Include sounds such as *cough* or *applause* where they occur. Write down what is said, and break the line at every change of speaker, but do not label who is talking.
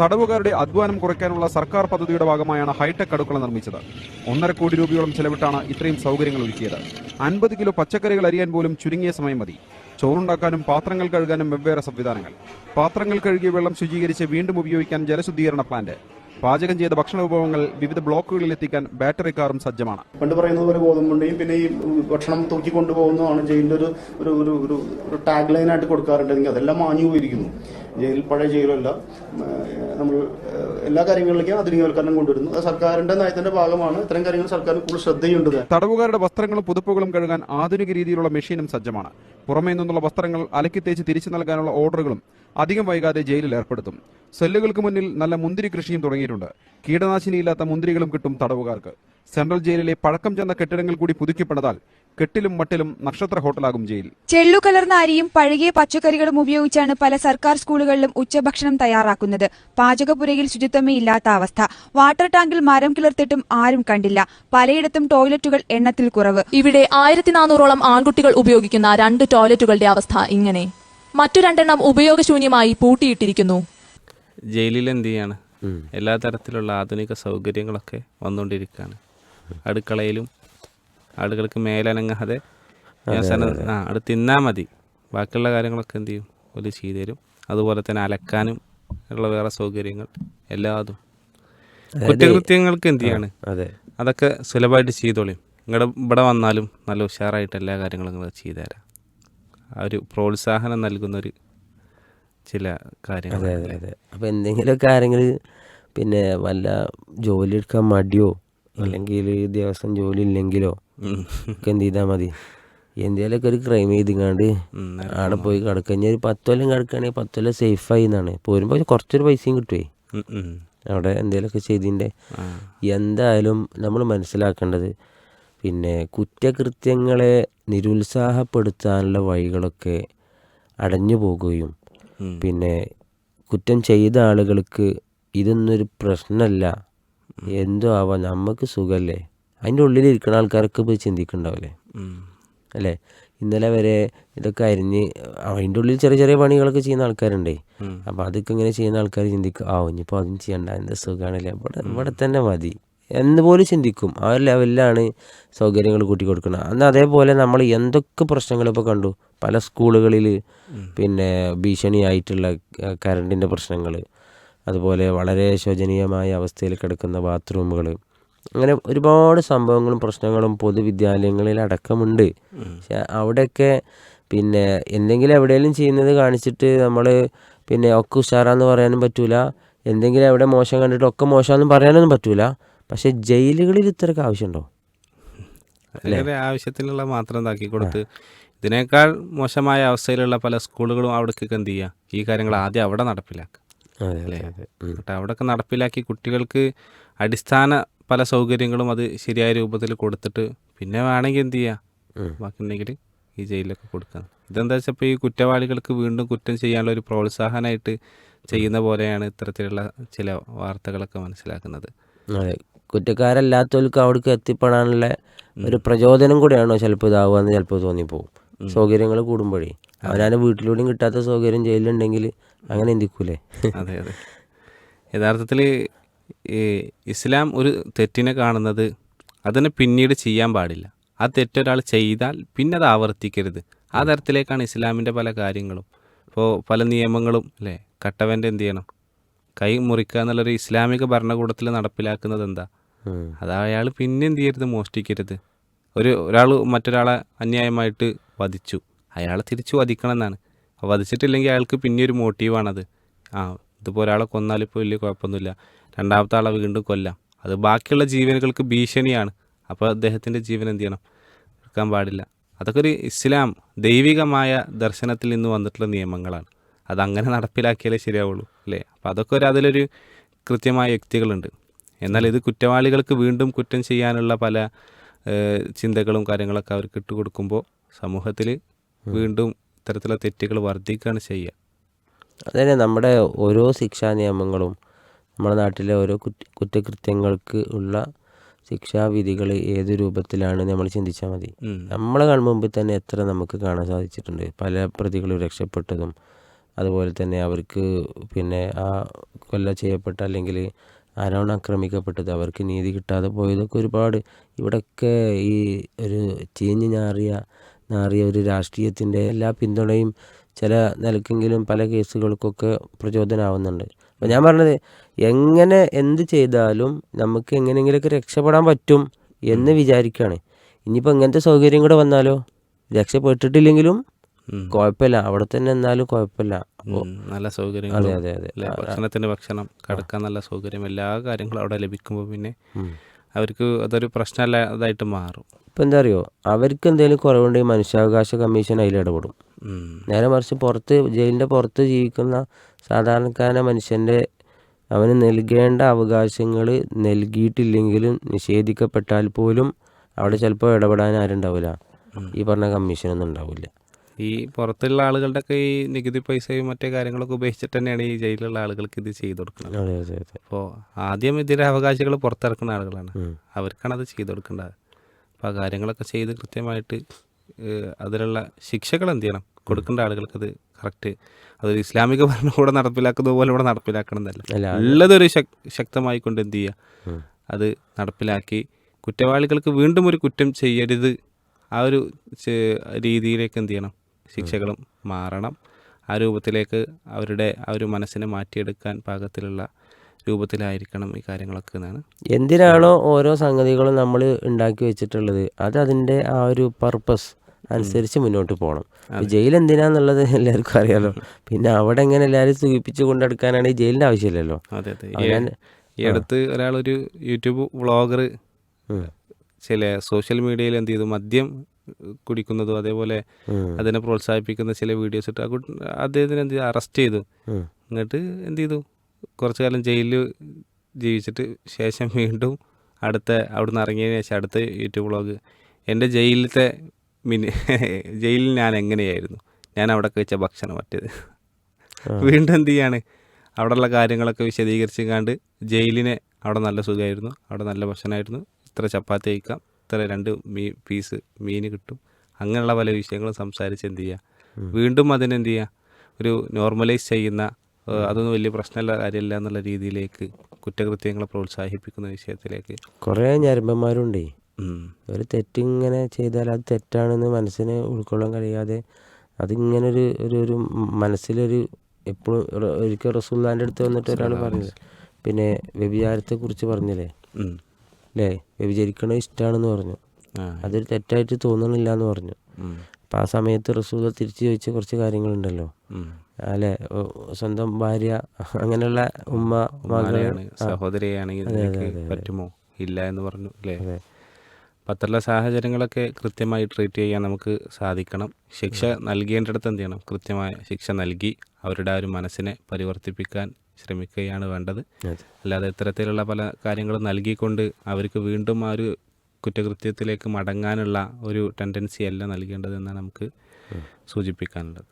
തടവുകാരുടെ അധ്വാനം കുറയ്ക്കാനുള്ള സർക്കാർ പദ്ധതിയുടെ ഭാഗമായാണ് ഹൈടെക് അടുക്കള നിർമ്മിച്ചത്. ഒന്നര കോടി രൂപയോളം ചെലവിട്ടാണ് ഇത്രയും സൗകര്യങ്ങൾ ഒരുക്കിയത്. അൻപത് കിലോ പച്ചക്കറികൾ അരിയാൻ പോലും ചുരുങ്ങിയ സമയം മതി. ചോറുണ്ടാക്കാനും പാത്രങ്ങൾ കഴുകാനും വെവ്വേറെ സംവിധാനങ്ങൾ. പാത്രങ്ങൾ കഴുകിയ വെള്ളം ശുചീകരിച്ച് വീണ്ടും ഉപയോഗിക്കാൻ ജലശുദ്ധീകരണ പ്ലാന്റ്. പാചകം ചെയ്ത ഭക്ഷണ വിഭവങ്ങൾ വിവിധ ബ്ലോക്കുകളിൽ എത്തിക്കാൻ ബാറ്ററി കാറും സജ്ജമാണ്.
പണ്ട് പറയുന്നത് പോലെ ഗോതമ്പുണ്ടെയും പിന്നെ ഈ ഭക്ഷണം തൂക്കി കൊണ്ടുപോകുന്നതാണ് ജയിലിന്റെ ഒരു ഒരു ഒരു ടാഗ് ലൈനായിട്ട് കൊടുക്കാറുണ്ടെങ്കിൽ അതെല്ലാം മാഞ്ഞു പോയിരിക്കുന്നു. ജയിൽ പഴയ ജയിലല്ല. നമ്മൾ എല്ലാ കാര്യങ്ങളിലേക്കും ആധുനികവൽക്കരണം കൊണ്ടുവരുന്നു. അത് സർക്കാരിന്റെ നയത്തിന്റെ ഭാഗമാണ്. ഇത്തരം കാര്യങ്ങൾ സർക്കാർ കൂടുതൽ ശ്രദ്ധയുണ്ട്.
തടവുകാരുടെ വസ്ത്രങ്ങളും പുതുപ്പുകളും കഴുകാൻ ആധുനിക രീതിയിലുള്ള മെഷീനും സജ്ജമാണ്. പുറമേ നിന്നുള്ള വസ്ത്രങ്ങൾ അലക്കി തേച്ച് തിരിച്ചു നൽകാനുള്ള ഓർഡറുകളും അധികം വൈകാതെ ജയിലിൽ ഏർപ്പെടുത്തും. സെല്ലുകൾക്ക് മുന്നിൽ നല്ല മുന്തിരി കൃഷിയും തുടങ്ങിയിട്ടുണ്ട്. കീടനാശിനിയില്ലാത്ത മുന്തിരികളും കിട്ടും തടവുകാർക്ക്. സെൻട്രൽ ജയിലിലെ പഴക്കം ചെന്ന കെട്ടിടങ്ങൾ കൂടി പുതുക്കിപ്പണിതാൽ കെട്ടിലും മട്ടിലും നക്ഷത്ര ഹോട്ടലാകും ജയിൽ.
ചെള്ളു കലർന്ന അരിയും പഴകിയ പച്ചക്കറികളും ഉപയോഗിച്ചാണ് പല സർക്കാർ സ്കൂളുകളിലും ഉച്ചഭക്ഷണം തയ്യാറാക്കുന്നത്. പാചകപ്പുരയിൽ ശുചിത്വമേ ഇല്ലാത്ത അവസ്ഥ. വാട്ടർ ടാങ്കിൽ മരം കിളർത്തിട്ടും ആരും കണ്ടില്ല. പലയിടത്തും ടോയ്ലറ്റുകൾ എണ്ണത്തിൽ കുറവ്.
ഇവിടെ ആയിരത്തി നാനൂറോളം ആൺകുട്ടികൾ ഉപയോഗിക്കുന്ന രണ്ട് ടോയ്ലറ്റുകളുടെ അവസ്ഥ ഇങ്ങനെ. മറ്റു രണ്ടെണ്ണം ഉപയോഗശൂന്യമായി പൂട്ടിയിട്ടിരിക്കുന്നു.
ജയിലിൽ എന്ത് ചെയ്യാണ്? എല്ലാ തരത്തിലുള്ള ആധുനിക സൗകര്യങ്ങളൊക്കെ വന്നുകൊണ്ടിരിക്കുകയാണ്. അടുക്കളയിലും ആളുകൾക്ക് മേലനങ്ങാതെ ആ അത് തിന്നാൽ മതി. ബാക്കിയുള്ള കാര്യങ്ങളൊക്കെ എന്ത് ചെയ്യും? ഒരു ചെയ്തു തരും. അതുപോലെ തന്നെ അലക്കാനും ഉള്ള വേറെ സൗകര്യങ്ങൾ എല്ലാതും. കുറ്റകൃത്യങ്ങൾക്ക് എന്ത് ചെയ്യാണ്?
അതെ.
അതൊക്കെ സുലഭമായിട്ട് ചെയ്തോളിയും നിങ്ങളുടെ ഇവിടെ വന്നാലും നല്ല ഉഷാറായിട്ട് എല്ലാ കാര്യങ്ങളും നിങ്ങൾ ചെയ്തു തരാം. ആ ഒരു പ്രോത്സാഹനം നൽകുന്നൊരു ചില കാര്യങ്ങൾ
അതെ അതെ അതെ. അപ്പോൾ എന്തെങ്കിലും കാര്യങ്ങൾ പിന്നെ വല്ല ജോലി എടുക്കാൻ മടിയോ അല്ലെങ്കിൽ ദിവസം ജോലി ഇല്ലെങ്കിലോ ഒക്കെ എന്ത് ചെയ്താൽ മതി. എന്തെങ്കിലുമൊക്കെ ഒരു ക്രൈം ചെയ്തിങ്ങാണ്ട് അവിടെ പോയി കിടക്കുക ഇനി ഒരു പത്ത് കൊല്ലം കിടക്കുകയാണെങ്കിൽ പത്ത് കൊല്ലം സേഫായി എന്നാണ് പോരുമ്പോൾ കുറച്ചൊരു പൈസയും കിട്ടുവേ. അവിടെ എന്തെങ്കിലുമൊക്കെ ചെയ്തിന്റെ എന്തായാലും നമ്മൾ മനസ്സിലാക്കേണ്ടത് പിന്നെ കുറ്റകൃത്യങ്ങളെ നിരുത്സാഹപ്പെടുത്താനുള്ള വഴികളൊക്കെ അടഞ്ഞു പോകുകയും പിന്നെ കുറ്റം ചെയ്ത ആളുകൾക്ക് ഇതൊന്നൊരു പ്രശ്നമല്ല. എന്തോ ആവാം നമുക്ക് സുഖമല്ലേ അതിന്റെ ഉള്ളിൽ ഇരിക്കുന്ന ആൾക്കാരൊക്കെ പോയി ചിന്തിക്കുന്നുണ്ടാവില്ലേ അല്ലേ? ഇന്നലെ വരെ ഇതൊക്കെ അരിഞ്ഞ് അതിന്റെ ഉള്ളിൽ ചെറിയ ചെറിയ പണികളൊക്കെ ചെയ്യുന്ന ആൾക്കാരുണ്ടേ. അപ്പം അതൊക്കെ ഇങ്ങനെ ചെയ്യുന്ന ആൾക്കാർ ചിന്തിക്കും ആ ഇനിയിപ്പോൾ അതും ചെയ്യണ്ട എന്താ സുഖമാണല്ലേ ഇവിടെ ഇവിടെ തന്നെ മതി. എന്ന് പോലും ചിന്തിക്കും. ആ ലെവലിലാണ് സൗകര്യങ്ങൾ കൂട്ടി കൊടുക്കുന്നത്. അന്ന് അതേപോലെ നമ്മൾ എന്തൊക്കെ പ്രശ്നങ്ങൾ ഇപ്പോൾ കണ്ടു? പല സ്കൂളുകളിൽ പിന്നെ ഭീഷണിയായിട്ടുള്ള കറണ്ടിന്റെ പ്രശ്നങ്ങൾ അതുപോലെ വളരെ ശോചനീയമായ അവസ്ഥയിൽ കിടക്കുന്ന ബാത്റൂമുകൾ. അങ്ങനെ ഒരുപാട് സംഭവങ്ങളും പ്രശ്നങ്ങളും പൊതുവിദ്യാലയങ്ങളിൽ അടക്കമുണ്ട്. പക്ഷെ അവിടെയൊക്കെ പിന്നെ എന്തെങ്കിലും എവിടെയെങ്കിലും ചെയ്യുന്നത് കാണിച്ചിട്ട് നമ്മൾ പിന്നെ ഒക്കെ ഉഷാറാന്ന് പറയാനും പറ്റൂല. എന്തെങ്കിലും എവിടെ മോശം കണ്ടിട്ട് ഒക്കെ മോശമാണെന്ന് പറയാനൊന്നും പറ്റൂല. പക്ഷെ ജയിലുകളിൽ ഇത്രയൊക്കെ ആവശ്യമുണ്ടോ?
ആവശ്യത്തിനുള്ള മാത്രം ഇതാക്കി കൊടുത്ത് ഇതിനേക്കാൾ മോശമായ അവസ്ഥയിലുള്ള പല സ്കൂളുകളും അവിടേക്കൊക്കെ എന്ത് ചെയ്യുക? ഈ കാര്യങ്ങൾ ആദ്യം അവിടെ നടപ്പിലാക്കുക. അല്ലേ?
അവിടെ
ഒക്കെ അവിടെയൊക്കെ നടപ്പിലാക്കി കുട്ടികൾക്ക് അടിസ്ഥാന പല സൗകര്യങ്ങളും അത് ശരിയായ രൂപത്തിൽ കൊടുത്തിട്ട് പിന്നെ വേണമെങ്കിൽ എന്ത് ചെയ്യുക ബാക്കിയുണ്ടെങ്കിൽ ഈ ജയിലിലൊക്കെ കൊടുക്കാം. ഇതെന്താ വെച്ചാൽ ഇപ്പോൾ ഈ കുറ്റവാളികൾക്ക് വീണ്ടും കുറ്റം ചെയ്യാനുള്ള ഒരു പ്രോത്സാഹനമായിട്ട് ചെയ്യുന്ന പോലെയാണ് ഇത്തരത്തിലുള്ള ചില വാർത്തകളൊക്കെ മനസ്സിലാക്കുന്നത്.
അതെ. കുറ്റക്കാരല്ലാത്തവർക്ക് അവിടേക്ക് എത്തിപ്പെടാനുള്ള ഒരു പ്രചോദനം കൂടിയാണോ ചിലപ്പോൾ ഇതാവുക എന്ന് ചിലപ്പോൾ തോന്നിപ്പോവും? സൗകര്യങ്ങൾ കൂടുമ്പോഴേ. അവനാണ് വീട്ടിലൂടെയും കിട്ടാത്ത സൗകര്യം ജയിലിലുണ്ടെങ്കിൽ അങ്ങനെ എന്തിക്കൂലേ *laughs*
അതെ അതെ. യഥാർത്ഥത്തിൽ ഇസ്ലാം ഒരു തെറ്റിനെ കാണുന്നത് അതിനെ പിന്നീട് ചെയ്യാൻ പാടില്ല. ആ തെറ്റൊരാൾ ചെയ്താൽ പിന്നെ അത് ആവർത്തിക്കരുത്. ആ തരത്തിലേക്കാണ് ഇസ്ലാമിന്റെ പല കാര്യങ്ങളും. ഇപ്പോൾ പല നിയമങ്ങളും അല്ലേ? കട്ടവന്റെ എന്ത് ചെയ്യണം? കൈ മുറിക്കുക എന്നുള്ളൊരു ഇസ്ലാമിക ഭരണകൂടത്തിൽ നടപ്പിലാക്കുന്നത് എന്താ. അത് അയാൾ പിന്നെ എന്ത് ചെയ്യരുത്? മോഷ്ടിക്കരുത്. ഒരു ഒരാൾ മറ്റൊരാളെ അന്യായമായിട്ട് വധിച്ചു. അയാളെ തിരിച്ചു വധിക്കണം എന്നാണ് അപ്പോൾ വധിച്ചിട്ടില്ലെങ്കിൽ അയാൾക്ക് പിന്നെ ഒരു മോട്ടീവാണത്. ആ ഇതിപ്പോൾ ഒരാളെ കൊന്നാൽ ഇപ്പോൾ വലിയ കുഴപ്പമൊന്നുമില്ല. രണ്ടാമത്തെ ആളെ വീണ്ടും കൊല്ലാം. അത് ബാക്കിയുള്ള ജീവനുകൾക്ക് ഭീഷണിയാണ്. അപ്പോൾ അദ്ദേഹത്തിന്റെ ജീവൻ എന്ത് ചെയ്യണം? എടുക്കാൻ പാടില്ല. അതൊക്കെ ഒരു ഇസ്ലാം ദൈവികമായ ദർശനത്തിൽ നിന്ന് വന്നിട്ടുള്ള നിയമങ്ങളാണ്. അതങ്ങനെ നടപ്പിലാക്കിയാലേ ശരിയാവുള്ളൂ അല്ലേ? അപ്പോൾ അതൊക്കെ ഒരു അതിലൊരു കൃത്യമായ വ്യക്തികളുണ്ട് എന്നാൽ ഇത് കുറ്റവാളികൾക്ക് വീണ്ടും കുറ്റം ചെയ്യാനുള്ള പല ചിന്തകളും കാര്യങ്ങളൊക്കെ അവർക്ക് ഇട്ടുകൊടുക്കുമ്പോൾ സമൂഹത്തിൽ വീണ്ടും ഇത്തരത്തിലുള്ള തെറ്റുകൾ വർദ്ധിക്കുകയാണ് ചെയ്യുക.
അതന്നെ നമ്മുടെ ഓരോ ശിക്ഷാ നിയമങ്ങളും നമ്മുടെ നാട്ടിലെ ഓരോ കുറ്റകൃത്യങ്ങൾക്ക് ഉള്ള ശിക്ഷാവിധികൾ ഏത് രൂപത്തിലാണ് നമ്മൾ ചിന്തിച്ചാൽ മതി. നമ്മളെ കൺമുമ്പിൽ തന്നെ എത്ര നമുക്ക് കാണാൻ സാധിച്ചിട്ടുണ്ട്. പല പ്രതികളും രക്ഷപ്പെട്ടതും അതുപോലെ തന്നെ അവർക്ക് പിന്നെ ആ കൊല്ല ചെയ്യപ്പെട്ട അല്ലെങ്കിൽ ആരാണ് ആക്രമിക്കപ്പെട്ടത് അവർക്ക് നീതി കിട്ടാതെ പോയതൊക്കെ ഒരുപാട്. ഇവിടെയൊക്കെ ഈ ഒരു ചീഞ്ഞ് ഞാറിയ നാറിയ ഒരു രാഷ്ട്രീയത്തിന്റെ എല്ലാ പിന്തുണയും ചില നിലക്കെങ്കിലും പല കേസുകൾക്കൊക്കെ പ്രചോദനമാവുന്നുണ്ട് അപ്പം ഞാൻ പറഞ്ഞത് എങ്ങനെ എന്ത് ചെയ്താലും നമുക്ക് എങ്ങനെയെങ്കിലുമൊക്കെ രക്ഷപ്പെടാൻ പറ്റും എന്ന് വിചാരിക്കുകയാണ് ഇനിയിപ്പോൾ ഇങ്ങനത്തെ സൗകര്യം കൂടെ വന്നാലോ? രക്ഷപ്പെട്ടിട്ടില്ലെങ്കിലും. കുഴപ്പമില്ല. അവിടെ തന്നെ എന്നാലും കുഴപ്പമില്ല.
നല്ല സൗകര്യം
അതെ അതെ അതെ.
ഭക്ഷണത്തിന് ഭക്ഷണം കിടക്കാൻ നല്ല സൗകര്യം എല്ലാ കാര്യങ്ങളും അവിടെ ലഭിക്കുമ്പോൾ പിന്നെ അവർക്ക് അതൊരു പ്രശ്നമല്ലാതായിട്ട് മാറും.
ഇപ്പം എന്താ അറിയോ അവർക്ക് എന്തെങ്കിലും കുറവുണ്ടെങ്കിൽ മനുഷ്യാവകാശ കമ്മീഷൻ അതിൽ ഇടപെടും. നേരെ മറിച്ച് പുറത്ത് ജയിലിന്റെ പുറത്ത് ജീവിക്കുന്ന സാധാരണക്കാരന മനുഷ്യന്റെ അവന് നൽകേണ്ട അവകാശങ്ങൾ നൽകിയിട്ടില്ലെങ്കിലും നിഷേധിക്കപ്പെട്ടാൽ പോലും അവിടെ ചിലപ്പോൾ ഇടപെടാൻ ആരുണ്ടാവില്ല. ഈ പറഞ്ഞ കമ്മീഷനൊന്നും ഉണ്ടാവില്ല.
ഈ പുറത്തുള്ള ആളുകളുടെ ഒക്കെ ഈ നികുതി പൈസയും മറ്റേ കാര്യങ്ങളൊക്കെ ഉപയോഗിച്ചിട്ട് തന്നെയാണ് ഈ ജയിലിലുള്ള ആളുകൾക്ക് ഇത് ചെയ്തു കൊടുക്കുന്നത്. അപ്പോൾ ആദ്യം ഇതിന്റെ അവകാശികൾ പുറത്തിറക്കുന്ന ആളുകളാണ്. അവർക്കാണ് അത് ചെയ്തു കൊടുക്കേണ്ടത്. അപ്പോൾ ആ കാര്യങ്ങളൊക്കെ ചെയ്ത് കൃത്യമായിട്ട് അതിലുള്ള ശിക്ഷകൾ എന്ത് ചെയ്യണം? കൊടുക്കേണ്ട ആളുകൾക്ക് അത് കറക്റ്റ് അതൊരു ഇസ്ലാമിക ഭരണകൂടം നടപ്പിലാക്കുന്നത് പോലെ ഇവിടെ നടപ്പിലാക്കണം എന്നല്ല.
അല്ല,
ഉള്ളതൊരു ശക് ശക്തമായി കൊണ്ട് എന്ത് ചെയ്യുക അത് നടപ്പിലാക്കി കുറ്റവാളികൾക്ക് വീണ്ടും ഒരു കുറ്റം ചെയ്യരുത് ആ ഒരു രീതിയിലേക്ക് എന്ത് ചെയ്യണം? ശിക്ഷകളും മാറണം. ആ രൂപത്തിലേക്ക് അവരുടെ ആ ഒരു മനസ്സിനെ മാറ്റിയെടുക്കാൻ പാകത്തിലുള്ള രൂപത്തിലായിരിക്കണം ഈ കാര്യങ്ങളൊക്കെ എന്നാണ്.
എന്തിനാണോ ഓരോ സംഗതികളും നമ്മൾ ഉണ്ടാക്കി വെച്ചിട്ടുള്ളത്? അത് അതിന്റെ ആ ഒരു പർപ്പസ് അനുസരിച്ച് മുന്നോട്ട് പോകണം ജയിൽ എന്തിനാന്നുള്ളത് എല്ലാവർക്കും അറിയാലോ. പിന്നെ അവിടെ എങ്ങനെ എല്ലാവരും സൂചിപ്പിച്ച് കൊണ്ടെടുക്കാനാണ് ഈ ജയിലിന്റെ ആവശ്യമില്ലല്ലോ.
അതെ അതെ.
ആ,
ഈ- അടുത്ത് ഒരാളൊരു യൂട്യൂബ് വ്ളോഗർ ചില സോഷ്യൽ മീഡിയയിൽ എന്ത് ചെയ്തു? മദ്യം കുടിക്കുന്നതും അതേപോലെ അതിനെ പ്രോത്സാഹിപ്പിക്കുന്ന ചില വീഡിയോസ് ഇട്ട് ആ കുട്ടി അദ്ദേഹത്തിന് എന്ത് ചെയ്തു? അറസ്റ്റ് ചെയ്തു. എന്നിട്ട് എന്ത് ചെയ്തു? കുറച്ചു കാലം ജയിലിൽ ജീവിച്ചിട്ട് ശേഷം വീണ്ടും അടുത്ത അവിടുന്ന് ഇറങ്ങിയതിന് ശേഷം അടുത്ത യൂട്യൂബ് വ്ളോഗ് എന്റെ ജയിലിലത്തെ മിനി *laughs* ജയിലിൽ ഞാൻ എങ്ങനെയായിരുന്നു? ഞാൻ അവിടെ കഴിച്ച ഭക്ഷണം മറ്റേത്. വീണ്ടും എന്ത് ചെയ്യാണ്? അവിടെയുള്ള കാര്യങ്ങളൊക്കെ വിശദീകരിച്ചും കണ്ട് ജയിലിനെ അവിടെ നല്ല സുഖമായിരുന്നു. അവിടെ നല്ല ഭക്ഷണമായിരുന്നു. ഇത്ര ചപ്പാത്തി കഴിക്കാം. ഇത്ര രണ്ട് മീ പീസ് മീൻ കിട്ടും. അങ്ങനെയുള്ള പല വിഷയങ്ങളും സംസാരിച്ച് എന്ത് ചെയ്യുക വീണ്ടും അതിനെന്ത് ചെയ്യുക ഒരു നോർമലൈസ് ചെയ്യുന്ന അതൊന്നും വലിയ പ്രശ്നമുള്ള കാര്യമില്ല എന്നുള്ള രീതിയിലേക്ക് കുറ്റകൃത്യങ്ങളെ പ്രോത്സാഹിപ്പിക്കുന്ന വിഷയത്തിലേക്ക്.
കുറേ ഞരമ്പന്മാരുണ്ടേ. ഒരു തെറ്റിങ്ങനെ ചെയ്താൽ അത് തെറ്റാണെന്ന് മനസ്സിന് ഉൾക്കൊള്ളാൻ കഴിയാതെ അതിങ്ങനെ ഒരു ഒരു ഒരു മനസ്സിലൊരു എപ്പോഴും ഒരിക്കൽ റസൂല്ലാന്റെ അടുത്ത് വന്നിട്ട് ഒരാൾ പറഞ്ഞത് പിന്നെ വ്യഭിചാരത്തെക്കുറിച്ച് പറഞ്ഞില്ലേ. അല്ലേ വ്യഭിചരിക്കണത് ഇഷ്ടമാണെന്ന് പറഞ്ഞു. അതൊരു തെറ്റായിട്ട് തോന്നണില്ല എന്ന് പറഞ്ഞു. അപ്പം ആ സമയത്ത് റസൂൽ തിരിച്ചു ചോദിച്ച കുറച്ച് കാര്യങ്ങളുണ്ടല്ലോ. അല്ലെ? സ്വന്തം ഭാര്യ അങ്ങനെയുള്ള ഉമ്മ
സഹോദരിയാണെങ്കിൽ പറ്റുമോ? ഇല്ല എന്ന് പറഞ്ഞു അല്ലേ അത്തരമുള്ള സാഹചര്യങ്ങളൊക്കെ കൃത്യമായി ട്രീറ്റ് ചെയ്യാൻ നമുക്ക് സാധിക്കണം. ശിക്ഷ നൽകേണ്ടിടത്ത് എന്ത് ചെയ്യണം? കൃത്യമായ ശിക്ഷ നൽകി അവരുടെ ആ ഒരു മനസ്സിനെ പരിവർത്തിപ്പിക്കാൻ ശ്രമിക്കുകയാണ് വേണ്ടത്. അല്ലാതെ ഇത്തരത്തിലുള്ള പല കാര്യങ്ങളും നൽകിക്കൊണ്ട് അവർക്ക് വീണ്ടും ആ ഒരു കുറ്റകൃത്യത്തിലേക്ക് മടങ്ങാനുള്ള ഒരു ടെൻഡൻസി അല്ല നൽകേണ്ടതെന്നാണ് നമുക്ക് സൂചിപ്പിക്കാനുള്ളത്.